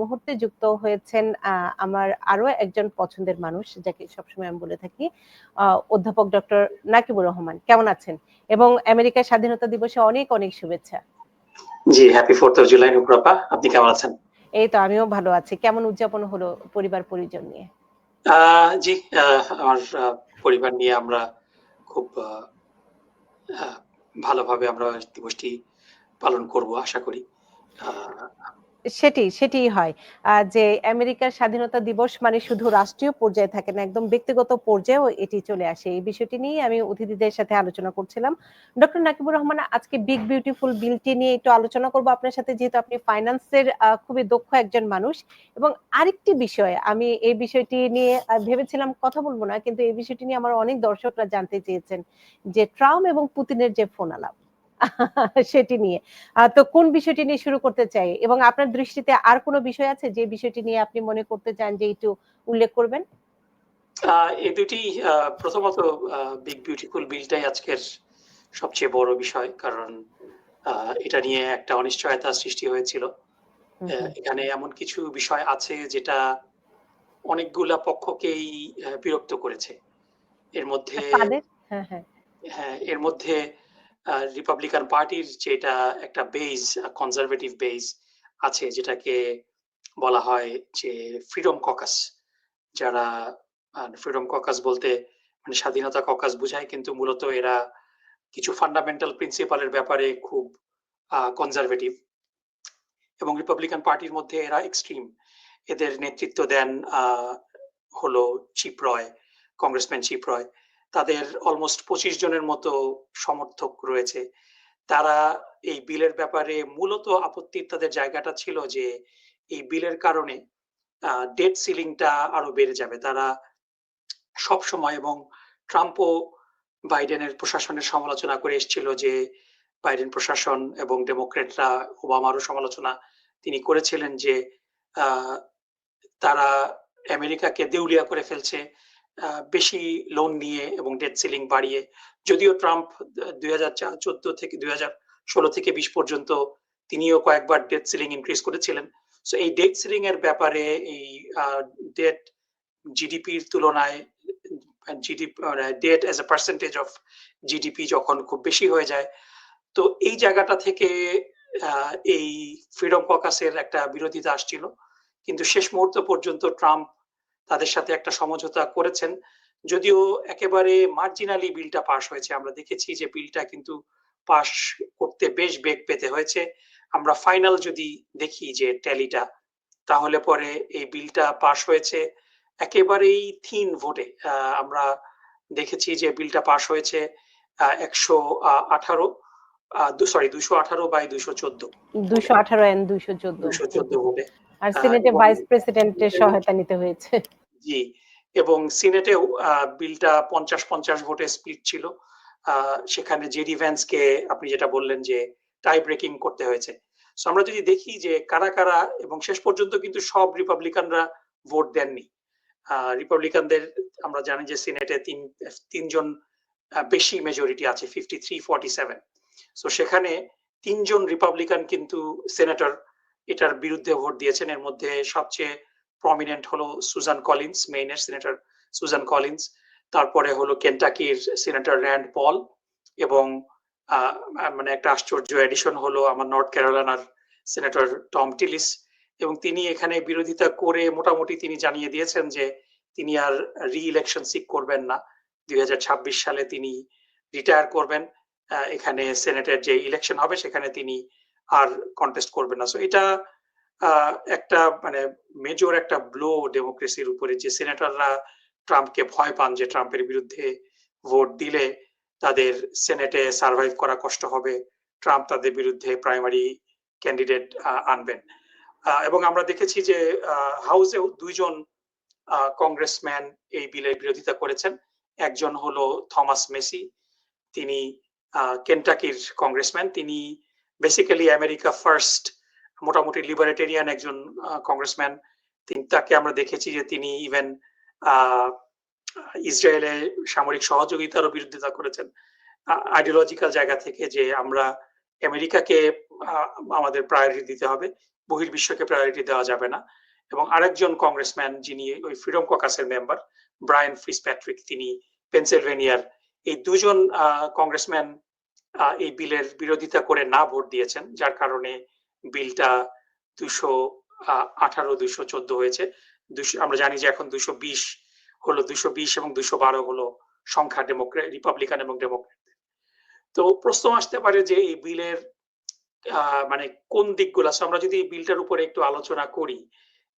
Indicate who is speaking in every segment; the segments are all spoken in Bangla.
Speaker 1: মুহূর্তে যুক্ত হয়েছেন আমার আরও একজন পছন্দের মানুষ যাকে সবসময় আমি বলে থাকি অধ্যাপক ডক্টর নাকিবুর রহমান। কেমন আছেন? এবং আমেরিকার স্বাধীনতা দিবসে অনেক অনেক শুভেচ্ছা।
Speaker 2: জি হ্যাপি ফোর্থ অফ জুলাই নুপুরাপা আপনি কেমন আছেন?
Speaker 1: এই তো আমিও ভালো আছি। কেমন উদযাপন হলো পরিবার পরিজন নিয়ে?
Speaker 2: জি আমার পরিবার নিয়ে আমরা খুব ভালোভাবে আমরা দিবসটি পালন করব আশা করি।
Speaker 1: সেটি সেটি হয়। যে আমেরিকার স্বাধীনতা দিবস মানে শুধু রাষ্ট্রীয় পর্যায়ে থাকে না, একদম ব্যক্তিগত পর্যায়েও এটি চলে আসে। এই বিষয়টি নিয়ে আমি অতিথিদের সাথে আলোচনা করছিলাম। ডক্টর নাকিবুর রহমান, আজকে বিগ বিউটিফুল বিলটি নিয়ে একটু আলোচনা করব আপনার সাথে, যেহেতু আপনি ফাইন্যান্সের খুবই দক্ষ একজন মানুষ। এবং আরেকটি বিষয়, আমি এই বিষয়টি নিয়ে ভেবেছিলাম কথা বলব না, কিন্তু এই বিষয়টি নিয়ে আমার অনেক দর্শকরা জানতে চেয়েছেন যে ট্রাম্প এবং পুতিনের যে ফোন আলাপ সেটি নিয়ে। আহ, তো কোন বিষয়টি নিয়ে শুরু করতে চাই? এবং আপনার দৃষ্টিতে আর কোনো বিষয় আছে যে বিষয়টি নিয়ে আপনি মনে করতে চান যে একটু উল্লেখ করবেন?
Speaker 2: এই দুটি প্রথমত বিগ বিউটিফুল বিলটাই আজকের সবচেয়ে বড় বিষয়। কারণ এটা নিয়ে একটা অনিশ্চয়তা সৃষ্টি হয়েছিল। আহ, এখানে এমন কিছু বিষয় আছে যেটা অনেকগুলা পক্ষকেই বিরক্ত করেছে। এর মধ্যে
Speaker 1: হ্যাঁ হ্যাঁ।
Speaker 2: হ্যাঁ এর মধ্যে রিপাবলিকান পার্টির যেটা একটা বেজ কনজারভেটিভ বেজ আছে, যেটাকে বলা হয় যে ফ্রিডম ককাস যারা ফ্রিডম ককাস বলতে মানে স্বাধীনতা ককাস বোঝায়, কিন্তু মূলত এরা কিছু ফান্ডামেন্টাল প্রিন্সিপালের ব্যাপারে খুব কনজারভেটিভ এবং রিপাবলিকান পার্টির মধ্যে এরা এক্সট্রিম এদের নেতৃত্ব দেন হলো Chip Roy congressman Chip Roy তাদের অলমোস্ট পঁচিশ জনের মতো সমর্থক রয়েছে। তারা এই বিলের ব্যাপারে মূলত আপত্তির তাদের জায়গাটা ছিল যে, এই বিলের কারণে ডেট সিলিংটা আরও বেড়ে যাবে। তারা সব সময় এবং ট্রাম্পও বাইডেনের প্রশাসনের সমালোচনা করে এসেছিল যে, বাইডেন প্রশাসন এবং ডেমোক্রেটরা ওবামারও সমালোচনা তিনি করেছিলেন যে তারা আমেরিকাকে দেউলিয়া করে ফেলছে। বেশি লোন নিয়ে এবং ডেট সিলিং বাড়িয়ে, যদিও ট্রাম্প দুই হাজার চোদ্দ থেকে দুই হাজার ষোলো থেকে বিশ পর্যন্ত তিনিও কয়েকবার ডেট সিলিং ইনক্রিজ করেছিলেন। সো এই ডেট সিলিং এর ব্যাপারে এই ডেট জিডিপির তুলনায় GDP debt as a percentage of GDP যখন খুব বেশি হয়ে যায়, তো এই জায়গাটা থেকে এই ফ্রিডম ককাসের একটা বিরোধিতা আসছিল। কিন্তু শেষ মুহূর্ত পর্যন্ত ট্রাম্প তাদের সাথে একটা সমঝোতা করেছেন। যদিও একেবারে মার্জিনালি বিলটা পাশ হয়েছে। আমরা দেখেছি যে বিলটা কিন্তু পাশ করতে বেশ বেগ পেতে হয়েছে। আমরা ফাইনাল যদি দেখি যে ট্যালিটা তাহলে পরে এই বিলটা পাশ হয়েছে। একেবারেই থিন ভোটে আমরা দেখেছি যে বিলটা পাশ হয়েছে একশো আঠারো সরি দুশো আঠারো বাই দুশো চোদ্দ।
Speaker 1: দুশো আঠারো দুশো চোদ্দ।
Speaker 2: দুশো চোদ্দ ভোটে
Speaker 1: আর সিনেটে ভাইস প্রেসিডেন্টের সহায়তা নিতে হয়েছে।
Speaker 2: জি এবং সিনেটেও বিলটা পঞ্চাশ পঞ্চাশ ভোটে স্প্লিট ছিল। সেখানে জেডি ভ্যান্সকে আপনি যেটা বললেন যে টাই ব্রেকিং করতে হয়েছে। সো আমরা যদি দেখি যে কারা কারা এবং শেষ পর্যন্ত কিন্তু সব রিপাবলিকানরা ভোট দেননি। রিপাবলিকানদের আমরা জানি যে সিনেটে তিন তিনজন বেশি মেজরিটি আছে fifty three forty seven so সেখানে তিনজন রিপাবলিকান কিন্তু সেনেটর এটার বিরুদ্ধে ভোট দিয়েছেন। এর মধ্যে সবচেয়ে প্রমিনেন্ট হলো সুজান কলিন্স মেইনের সিনেটর সুজান কলিন্স। তারপরে হলো কেন্টাকির সিনেটর র্যান্ড পল এবং মানে একটা আশ্চর্য এডিশন হলো আমার নর্থ ক্যারোলানার সিনেটর টম টিলিস এবং তিনি এখানে বিরোধিতা করে মোটামুটি তিনি জানিয়ে দিয়েছেন যে তিনি আর রি ইলেকশন সিক করবেন না। দুই হাজার ছাব্বিশ সালে তিনি রিটায়ার করবেন। এখানে সেনেটের যে ইলেকশন হবে সেখানে তিনি আর কন্টেস্ট করবেন না। সো এটা একটা মানে মেজর একটা ব্লো ডেমোক্রেসির উপরে। যে সিনেটররা ট্রাম্পকে ভয় পান যে ট্রাম্পের বিরুদ্ধে ভোট দিলে তাদের সেনেটে সার্ভাইভ করা কষ্ট হবে। ট্রাম্প তাদের বিরুদ্ধে প্রাইমারি ক্যান্ডিডেট আনবেন। এবং আমরা দেখেছি যে হাউসেও দুইজন কংগ্রেসম্যান এই বিলের বিরোধিতা করেছেন। একজন হলো থমাস মেসি, তিনি কেন্টাকির কংগ্রেসম্যান তিনি বেসিক্যালি আমেরিকা ফার্স্ট মোটামুটি লিবারেটেরিয়ান একজন কংগ্রেসম্যান তিনি, তাকে আমরা দেখেছি যে তিনি ইভেন ইসরায়েলে সামরিক সহযোগিতারও বিরোধিতা করেছেন। আইডিওলজিক্যাল জায়গা থেকে যে আমরা আমেরিকাকে আমাদের প্রায়োরিটি দিতে হবে, বহির্বিশ্বকে প্রায়োরিটি দেওয়া যাবে না। এবং আরেকজন কংগ্রেসম্যান যিনি ওই ফ্রিডম ককাসের মেম্বার ব্রায়ান ফ্রিস প্যাট্রিক তিনি পেনসিলভেনিয়ার এই দুজন কংগ্রেসম্যান এই বিলের বিরোধিতা করে না ভোট দিয়েছেন, যার কারণে বিলটা দুশো আঠারো, দুশো চোদ্দ হয়েছে। আমরা জানি যে এখন দুশো বিশ হলো, দুশো বিশ এবং দুশো বারো হলো সংখ্যা ডেমোক্রেট রিপাবলিকান এবং ডেমোক্রেট তো প্রশ্ন আসতে পারে যে এই বিলের মানে কোন দিকগুলো? আছে আমরা যদি এই বিলটার উপরে একটু আলোচনা করি,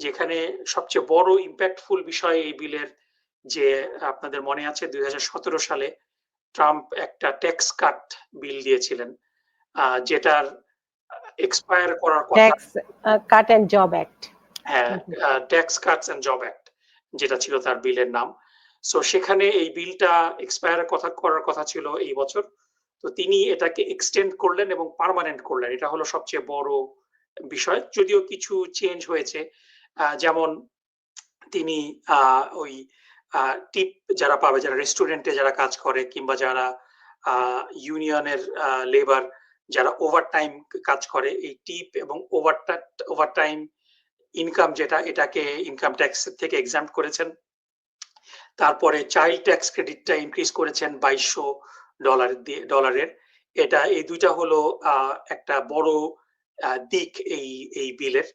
Speaker 2: যেখানে সবচেয়ে বড় ইম্প্যাক্টফুল বিষয় এই বিলের যে আপনাদের মনে আছে, দুই হাজার সতেরো সালে ট্রাম্প একটা ট্যাক্স কাট বিল দিয়েছিলেন যেটার এক্সপায়ার করার কথা।
Speaker 1: Tax cut and job act
Speaker 2: হ্যাঁ tax cuts and job act যেটা ছিল তার বিলের নাম। সো সেখানে এই বিলটা এক্সপায়ার কথা করার কথা ছিল এই বছর। তো তিনি এটাকে এক্সটেন্ড করলেন এবং পার্মানেন্ট করলেন। এটা হলো সবচেয়ে বড় বিষয়। যদিও কিছু চেঞ্জ হয়েছে যেমন তিনি ওই টিপ যারা পাবে, যারা রেস্টুরেন্টে যারা কাজ করে কিংবা যারা ইউনিয়নের লেবার যারা ওভার টাইম কাজ করে, এই টিপ এবং ওভার ওভার টাইম ইনকাম যেটা, এটাকে ইনকাম ট্যাক্স থেকে এক্সাম করেছেন। তারপরে চাইল্ড ট্যাক্স ক্রেডিটটা ইনক্রিজ করেছেন বাইশশো ডলার দিয়ে ডলারের এটা, এই দুইটা হলো একটা বড় দিক এই এই বিলের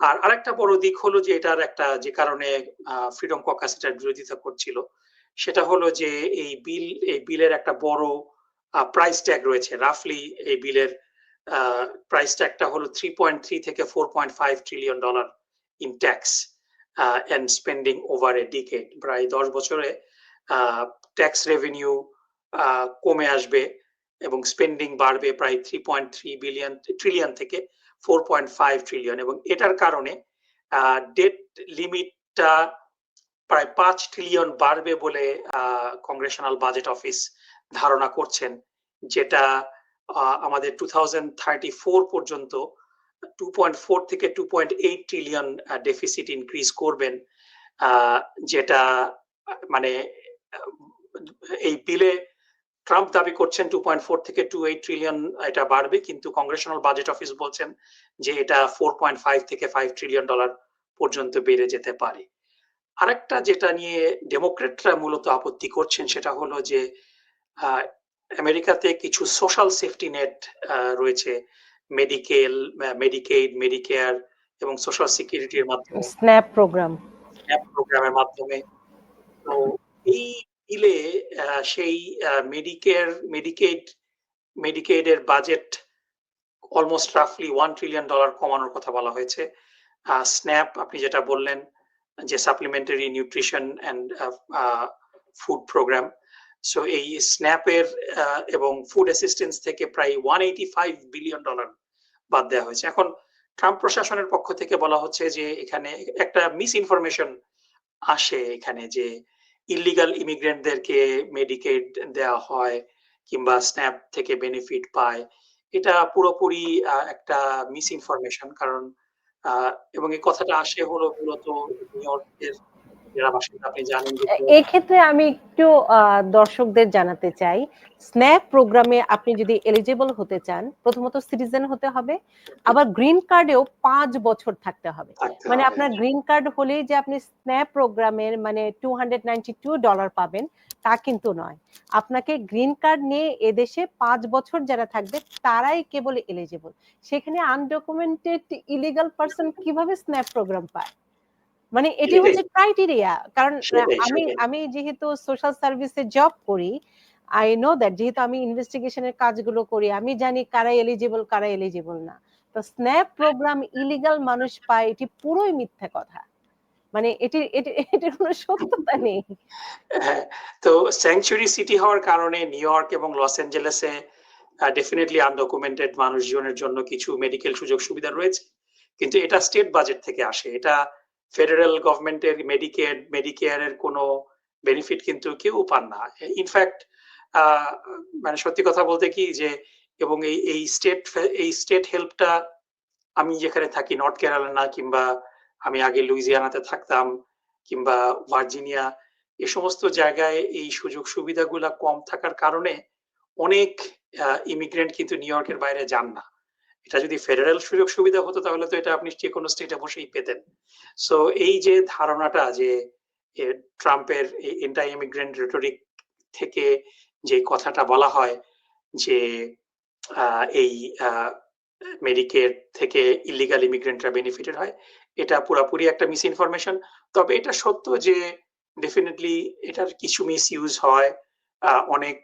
Speaker 2: আর আরেকটা বড় দিক হলো যে এটার একটা যে কারণে ফ্রিডম ককাস এটার বিরোধিতা করছিল, সেটা হলো যে এই বিল, এই বিলের একটা বড় প্রাইস ট্যাগ রয়েছে। রাফলি এই বিলের প্রাইস ট্যাগটা হলো থ্রি পয়েন্ট থ্রি থেকে four point five trillion dollar in tax and spending over a decade প্রায় দশ বছরে ট্যাক্স রেভিনিউ কমে আসবে এবং স্পেন্ডিং বাড়বে প্রায় three point three billion trillion থেকে ফোর পয়েন্ট ফাইভ ট্রিলিয়ন এবং এটার কারণে ডেট লিমিটটা প্রায় পাঁচ ট্রিলিয়ন বাড়বে বলে কংগ্রেশনাল বাজেট অফিস ধারণা করছেন, যেটা আমাদের টু থাউজেন্ড থার্টি ফোর পর্যন্ত টু পয়েন্ট ফোর থেকে two point eight trillion deficit increase করবেন যেটা মানে এই বিলে ট্রাম্প দাবি করছেন টু পয়েন্ট ফোর থেকে টু এইট ট্রিলিয়ন এটা বাড়বে কিন্তু কংগ্রেশনাল বাজেট অফিস বলছেন যে এটা ফোর পয়েন্ট ফাইভ থেকে ফাইভ ট্রিলিয়ন ডলার পর্যন্ত বেড়ে যেতে পারে। আরেকটা যেটা নিয়ে ডেমোক্রেটরা মূলত আপত্তি করছেন সেটা হলো যে আমেরিকাতে কিছু সোশ্যাল সেফটি নেট রয়েছে মেডিকেল মেডিকেড মেডিকেয়ার এবং সোশ্যাল সিকিউরিটির মাধ্যমে।
Speaker 1: স্ন্যাপ প্রোগ্রাম
Speaker 2: স্ন্যাপ প্রোগ্রামের মাধ্যমে। তো এই বিলে সেই মেডিকেয়ার মেডিকেড মেডিকেড মেডিকেডের বাজেট অলমোস্ট রাফলি ওয়ান ট্রিলিয়ন ডলার কমানোর কথা বলা হয়েছে। স্ন্যাপ আপনি যেটা বললেন, যে supplementary nutrition and food program so এই স্ন্যাপের এবং ফুড অ্যাসিস্ট্যান্স থেকে প্রায় one eighty five billion dollar বাদ দেওয়া হয়েছে। এখন ট্রাম্প প্রশাসনের পক্ষ থেকে বলা হচ্ছে যে, এখানে একটা মিস ইনফরমেশন আসে এখানে যে ইলিগাল ইমিগ্রেন্টদেরকে মেডিকেড দেওয়া হয় কিংবা স্ন্যাপ থেকে বেনিফিট পায়, এটা পুরোপুরি একটা মিস ইনফরমেশন কারণ এবং এই কথাটা আসে হলো মূলত নিউ ইয়র্কের আপনি জানেন
Speaker 1: এই ক্ষেত্রে আমি একটু দর্শকদের জানাতে চাই। স্ন্যাপ প্রোগ্রামে আপনি যদি এলিজিবল হতে চান প্রথমত সিটিজেন হতে হবে। আবার গ্রিন কার্ডেও পাঁচ বছর থাকতে হবে। মানে আপনার গ্রিন কার্ড হলেই যে আপনি স্ন্যাপ প্রোগ্রামের মানে টু হান্ড্রেড টু ডলার পাবেন তা কিন্তু নয়। আপনাকে গ্রিন কার্ড নিয়ে এদেশে পাঁচ বছর যারা থাকবে তারাই কেবল এলিজিবল সেখানে আনডকুমেন্টেড ইলিগাল পার্সন কীভাবে স্ন্যাপ প্রোগ্রাম পায়? মানে এটি হচ্ছে ক্রাইটেরিয়া কারণ আমি আমি যেহেতু সোশ্যাল সার্ভিসে জব করি আই নো দ্যাট যেহেতু আমি ইনভেস্টিগেশনের কাজগুলো করি আমি জানি কারা এলিজিবল কারা এলিজিবল না। তো স্ন্যাপ প্রোগ্রাম ইলিগাল মানুষ পায় এটি পুরোই মিথ্যা কথা। মানে এটি এটির কোনো সত্যতা নেই।
Speaker 2: তো স্যাংচুরি সিটি হওয়ার কারণে নিউ ইয়র্ক এবং লস অ্যাঞ্জেলেসে ডেফিনেটলি আনডকুমেন্টেড মানুষজনের জন্য কিছু মেডিকেল সুযোগ সুবিধা রয়েছে। কিন্তু এটা স্টেট বাজেট থেকে আসে। এটা ফেডারেল গভর্নমেন্টের মেডিকেড মেডিকেয়ারের কোনো বেনিফিট কিন্তু কেউ পান না। ইনফ্যাক্ট মানে সত্যি কথা বলতে কি যে, এবং এই এই স্টেট এই স্টেট হেল্পটা আমি যেখানে থাকি নর্থ কেরালানা কিংবা আমি আগে লুইজিয়ানাতে থাকতাম কিংবা ভার্জিনিয়া এ সমস্ত জায়গায় এই সুযোগ সুবিধাগুলা কম থাকার কারণে অনেক ইমিগ্রেন্ট কিন্তু নিউ ইয়র্কের বাইরে যান না। এটা যদি ফেডারেল সুযোগ সুবিধা হতো, তাহলে তো এটা আপনি যে কোনো স্টেটে বসেই পেতেন। সো এই যে ধারণাটা যে ট্রাম্পের এন্টাই ইমিগ্রেন্ট রেটরিক থেকে যে কথাটা বলা হয় যে এই মেডিকের থেকে ইলিগাল ইমিগ্রেন্টরা বেনিফিটেড হয়, এটা পুরাপুরি একটা মিস ইনফরমেশন তবে এটা সত্য যে ডেফিনেটলি এটার কিছু মিস ইউজ হয় অনেক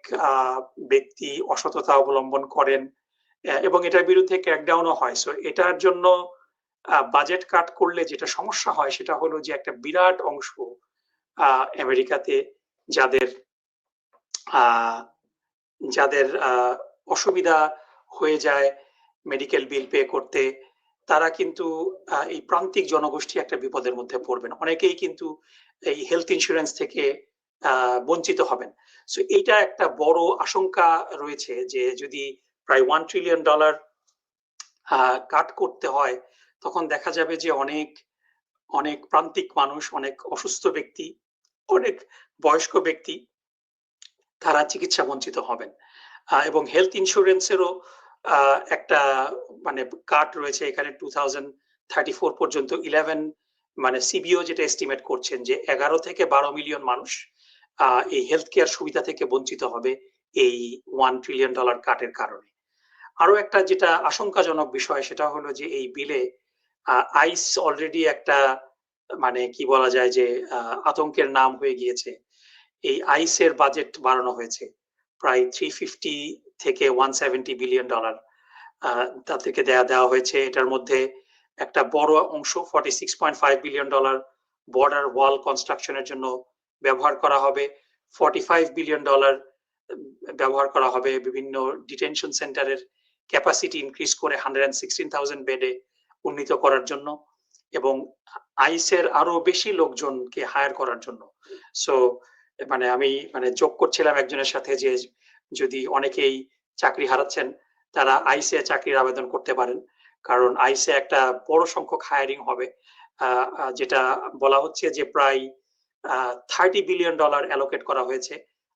Speaker 2: ব্যক্তি অসততা অবলম্বন করেন। এবং এটার বিরুদ্ধে ক্র্যাকডাউনও হয়। সো এটার জন্য বাজেট কাট করলে যেটা সমস্যা হয়, সেটা হলো যে একটা বিরাট অংশ আমেরিকাতে যাদের যাদের অসুবিধা হয়ে যায় মেডিকেল বিল পে করতে, তারা কিন্তু এই প্রান্তিক জনগোষ্ঠী একটা বিপদের মধ্যে পড়বেন। অনেকেই কিন্তু এই হেলথ ইন্স্যুরেন্স থেকে বঞ্চিত হবেন। সো এইটা একটা বড় আশঙ্কা রয়েছে যে যদি প্রায় ওয়ান ট্রিলিয়ন ডলার কাট করতে হয়, তখন দেখা যাবে যে অনেক অনেক প্রান্তিক মানুষ, অনেক অসুস্থ ব্যক্তি, অনেক বয়স্ক ব্যক্তি, তারা চিকিৎসা বঞ্চিত হবেন। এবং হেলথ ইন্স্যুরেন্সেরও একটা মানে কাট রয়েছে এখানে টু থাউজেন্ড থার্টি ফোর পর্যন্ত ইলেভেন মানে সিবিও যেটা এস্টিমেট করছেন যে এগারো থেকে বারো মিলিয়ন মানুষ এই হেলথ কেয়ার সুবিধা থেকে বঞ্চিত হবে এই ওয়ান ট্রিলিয়ন ডলার কাটের কারণে। আরও একটা যেটা আশঙ্কাজনক বিষয়, সেটা হলো যে এই বিলে আইস অলরেডি একটা মানে কি বলা যায় যে আতঙ্কের নাম হয়ে গিয়েছে। এই আইসের বাজেট বাড়ানো হয়েছে। প্রায় থ্রি ফিফটি থেকে ওয়ান সেভেন্টি বিলিয়ন ডলার তাদেরকে দেয়া, দেওয়া হয়েছে। এটার মধ্যে একটা বড় অংশ forty six point five billion dollar border wall কনস্ট্রাকশনের জন্য ব্যবহার করা হবে। ফর্টি ফাইভ বিলিয়ন ডলার ব্যবহার করা হবে বিভিন্ন ডিটেনশন সেন্টারের ক্যাপাসিটি ইনক্রিজ করে হান্ড্রেড অ্যান্ড সিক্সটিন থাউজেন্ড বেডে উন্নীত করার জন্য এবং আইসের আরও বেশি লোকজনকে হায়ার করার জন্য। সো মানে আমি মানে যোগ করছিলাম একজনের সাথে যে যদি অনেকেই চাকরি হারাচ্ছেন, তারা আইসে চাকরির আবেদন করতে পারেন। কারণ আইসে একটা বড় সংখ্যক হায়ারিং হবে। যেটা বলা হচ্ছে যে প্রায় থার্টি বিলিয়ন ডলার অ্যালোকেট করা হয়েছে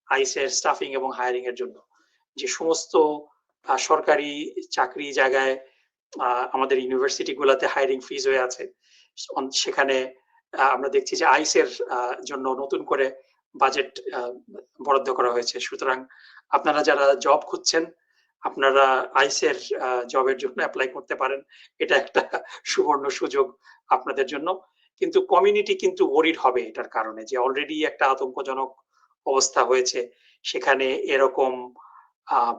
Speaker 2: আইসের স্টাফিং এবং হায়ারিং এর জন্য। যে সমস্ত সরকারি চাকরি জায়গায় আমাদের ইউনিভার্সিটি গুলাতে হায়ারিং ফিজ হয়ে আছে। সেখানে আমরা দেখছি যে আইসের জন্য নতুন করে বাজেট বরাদ্দ করা হয়েছে। সুতরাং আপনারা যারা জব খুঁজছেন আপনারা আইসের জবের জন্য অ্যাপ্লাই করতে পারেন। এটা একটা সুবর্ণ সুযোগ আপনাদের জন্য। কিন্তু কমিউনিটি কিন্তু ওরিড হবে এটার কারণে যে অলরেডি একটা আতঙ্কজনক অবস্থা হয়েছে। সেখানে এরকম আহ,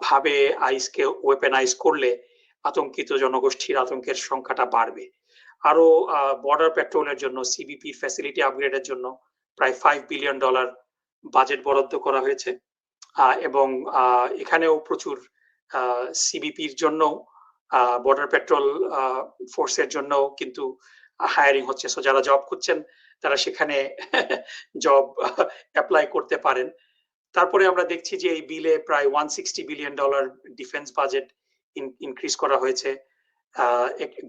Speaker 2: ভাবে আইসকে ওয়েপেনাইজ করলে আতঙ্কিত জনগোষ্ঠীর আতঙ্কের সংখ্যাটা বাড়বে। আরও বর্ডার পেট্রোলের জন্য সিবিপি ফ্যাসিলিটি আপগ্রেডের জন্য প্রায় ফাইভ বিলিয়ন ডলার বাজেট বরাদ্দ করা হয়েছে। এবং এখানেও প্রচুর সিবিপির জন্য বর্ডার পেট্রোল ফোর্সের জন্য কিন্তু হায়ারিং হচ্ছে। সো যারা জব খুঁজছেন, তারা সেখানে জব অ্যাপ্লাই করতে পারেন। তারপরে আমরা দেখছি যে এই বিলে প্রায় one sixty billion dollar defence budget increase করা হয়েছে।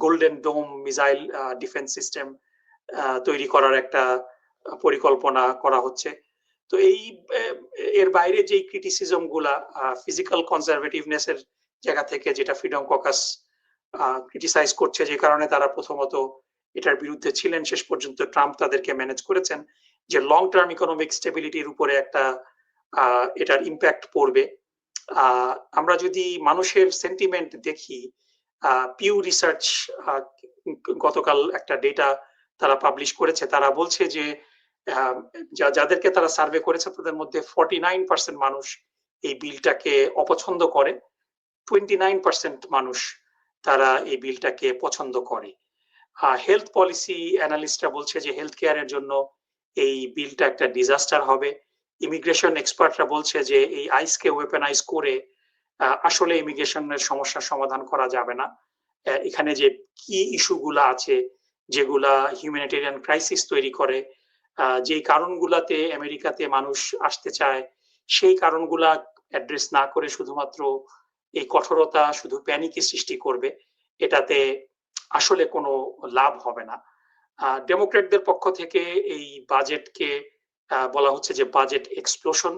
Speaker 2: Golden dome missile defence system তৈরি করার একটা পরিকল্পনা করা হচ্ছে। তো এই এর বাইরে যে ক্রিটিসিজমগুলা ফিজিক্যাল কনজারভেটিভনেস এর জায়গা থেকে যেটা ফ্রিডম ককাস ক্রিটিসাইজ করছে যে কারণে তারা প্রথমত এটার বিরুদ্ধে ছিলেন। শেষ পর্যন্ত ট্রাম্প তাদেরকে ম্যানেজ করেছেন। যে লং টার্ম ইকোনমিক স্টেবিলিটির উপরে একটা এটার ইম্প্যাক্ট পড়বে। আমরা যদি মানুষের সেন্টিমেন্ট দেখি পিউ রিসার্চ গতকাল একটা ডেটা তারা পাবলিশ করেছে। তারা বলছে যা- যাদেরকে তারা সার্ভে করেছে তাদের মধ্যে ফর্টি নাইন পার্সেন্ট মানুষ এই বিলটাকে অপছন্দ করে। টোয়েন্টি নাইন পার্সেন্ট মানুষ তারা এই বিলটাকে পছন্দ করে। হেলথ পলিসি অ্যানালিস্টরা বলছে যে হেলথ কেয়ারের জন্য এই বিলটা একটা ডিজাস্টার হবে। ইমিগ্রেশন এক্সপার্টরা বলছে যে এই আইসকে ওয়েপেনাইজ করে আসলে ইমিগ্রেশনের সমস্যার সমাধান করা যাবে না। এখানে যে কি ইস্যুগুলা আছে, যেগুলা হিউম্যানিটেরিয়ান ক্রাইসিস তৈরি করে যেই কারণগুলাতে আমেরিকাতে মানুষ আসতে চায়, সেই কারণগুলা অ্যাড্রেস না করে শুধুমাত্র এই কঠোরতা, শুধু প্যানিকের সৃষ্টি করবে, এটাতে আসলে কোনো লাভ হবে না। ডেমোক্রেটদের পক্ষ থেকে এই বাজেটকে বলা হচ্ছে যে budget explosion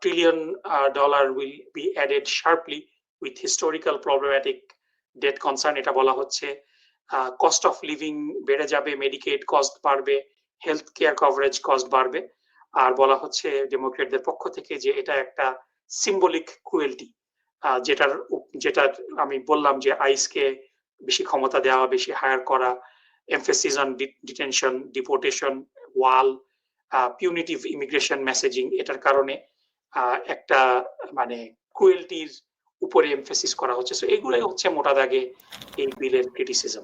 Speaker 2: trillion dollar will be added sharply with historical problematic debt concern এটা বলা হচ্ছে। কস্ট অফ লিভিং বেড়ে যাবে মেডিকেড কস্ট বাড়বে হেলথ কেয়ার কভারেজ কস্ট বাড়বে। আর বলা হচ্ছে ডেমোক্রেটদের পক্ষ থেকে যে এটা একটা সিম্বলিক ক্রুয়েলটি যেটার যেটা আমি বললাম যে আইসকে বেশি ক্ষমতা দেওয়া, বেশি হায়ার করা emphasis on detention deportation wall punitive immigration messaging এটার কারণে একটা মানে কুয়েলটির উপরে এমফেসিস করা হচ্ছে। সো এগুলোই হচ্ছে মোটা দাগে এই বিলের ক্রিটিসিজম